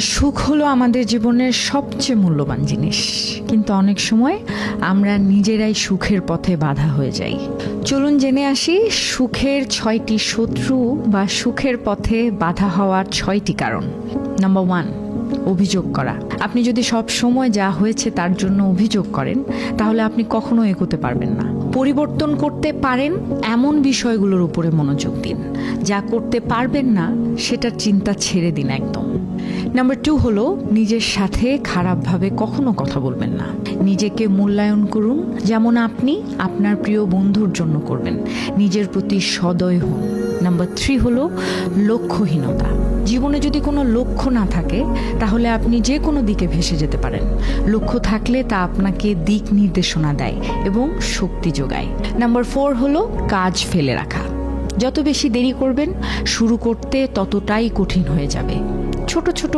সুখ হলো আমাদের জীবনের সবচেয়ে মূল্যবান জিনিস। কিন্তু অনেক সময় আমরা নিজেরাই সুখের পথে বাধা হয়ে যাই। চলুন জেনে আসি, সুখের ছয়টি শত্রু বা সুখের পথে বাধা হওয়ার ছয়টি কারণ। নাম্বার ওয়ান অভিযোগ করা। আপনি যদি সব সময় যা হয়েছে তার জন্য অভিযোগ করেন, তাহলে আপনি কখনো এগোতে পারবেন না। পরিবর্তন করতে পারেন, এমন বিষয়গুলোর উপরে মনোযোগ দিন। যা করতে পারবেন না, সেটার চিন্তা ছেড়ে দিন একদম। নাম্বার টু হলো, নিজের সাথে খারাপভাবে কখনো কথা বলবেন না। নিজেকে মূল্যায়ন করুন, যেমন আপনি আপনার প্রিয় বন্ধুর জন্য করবেন। নিজের প্রতি সদয় হন। নাম্বার থ্রি হলো, লক্ষ্যহীনতা। জীবনে যদি কোনো লক্ষ্য না থাকে, তাহলে আপনি যে কোনো দিকে ভেসে যেতে পারেন। লক্ষ্য থাকলে তা আপনাকে দিক নির্দেশনা দেয় এবং শক্তি যোগায়। নাম্বার ফোর হলো, কাজ ফেলে রাখা। যত বেশি দেরি করবেন, শুরু করতে ততটাই কঠিন হয়ে যাবে। ছোট ছোট